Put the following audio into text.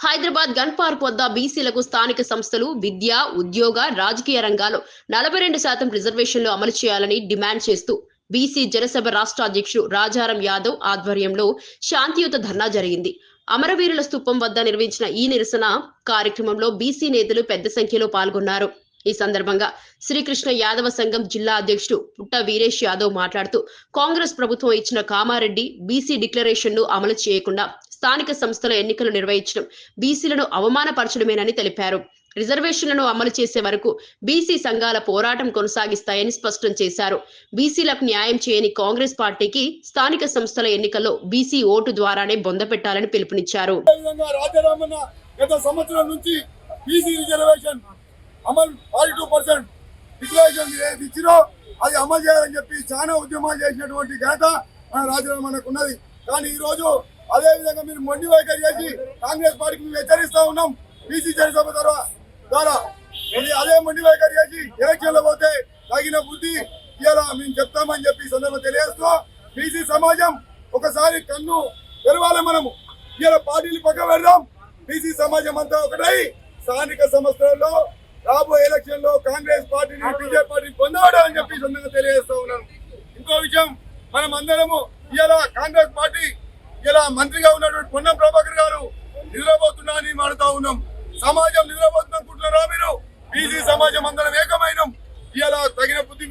Hyderabad gun park వద్ద బీసీలకు స్థానిక సంస్థలు విద్య ఉద్యోగ రాజకీయ రంగాలు నలభై రెండు శాతం రిజర్వేషన్లు అమలు చేయాలని డిమాండ్ చేస్తూ బీసీ జనసభ రాష్ట్ర అధ్యక్షుడు రాజారాం యాదవ్ ఆధ్వర్యంలో శాంతియుత ధర్నా జరిగింది. అమరవీరుల స్థూపం వద్ద నిర్వహించిన ఈ నిరసన కార్యక్రమంలో బీసీ నేతలు పెద్ద సంఖ్యలో పాల్గొన్నారు. ఈ సందర్భంగా శ్రీకృష్ణ యాదవ సంఘం జిల్లా అధ్యక్షుడు పుట్ట వీరేష్ యాదవ్ మాట్లాడుతూ కాంగ్రెస్ ప్రభుత్వం ఇచ్చిన కామారెడ్డి బీసీ డిక్లరేషన్ను అమలు చేయకుండా స్థానిక సంస్థల ఎన్నికలు నిర్వహించడం బీసీలను అవమానపరచడమేనని తెలిపారు. రిజర్వేషన్లను అమలు చేసే వరకు బీసీ సంఘాల పోరాటం కొనసాగిస్తాయని స్పష్టం చేశారు. బీసీలకు న్యాయం చేయని కాంగ్రెస్ పార్టీకి స్థానిక సంస్థల ఎన్నికల్లో బీసీ ఓటు ద్వారానే బొందపెట్టాలని పిలుపునిచ్చారు. గత సంవత్సరం నుంచి బీసీ రిజర్వేషన్ అమలు ఫార్టీ టూ పర్సెంట్ డిక్లరేషన్ ఏది ఇచ్చినో అది అమలు చేయాలని చెప్పి చాలా ఉద్యమాలు చేసినటువంటి ఘనత మన రాజారామన్నకు ఉన్నది. కానీ ఈరోజు అదేవిధంగా అదే విధంగా మీరు మొండి వైఖరి చేసి కాంగ్రెస్ పార్టీకి మేము హెచ్చరిస్తా ఉన్నాం. బీసీ జనసభ ద్వారా ద్వారా. అదే మొండి వైఖరి చేసి ఎలక్షన్లో పోతే తగిన బుద్ధి ఇలా మేము చెప్తామని చెప్పి సందర్భం తెలియజేస్తూ బీసీ సమాజం ఒకసారి కన్ను తెరవాలి మనము. ఇలా పార్టీలు పక్క పెడదాం. బీసీ సమాజం అంతా ఒకటై స్థానిక సంస్థలలో రాబోయే ఎలక్షన్లో కాంగ్రెస్ పార్టీని బీజేపీ పార్టీని పొందవడం అని చెప్పి సొంతంగా తెలియజేస్తా ఉన్నాను. ఇంకో విషయం మనం అందరము ఇలా కాంగ్రెస్ పార్టీ ఇలా మంత్రిగా ఉన్నటువంటి పొన్నం ప్రభాకర్ గారు నిద్రపోతున్నా అని మాడుతా ఉన్నాం. సమాజం నిద్రపోతున్నా అనుకుంటున్నారా మీరు బీసీ సమాజం అందరం ఏకమైనం. ఇలా తగిన బుద్ధి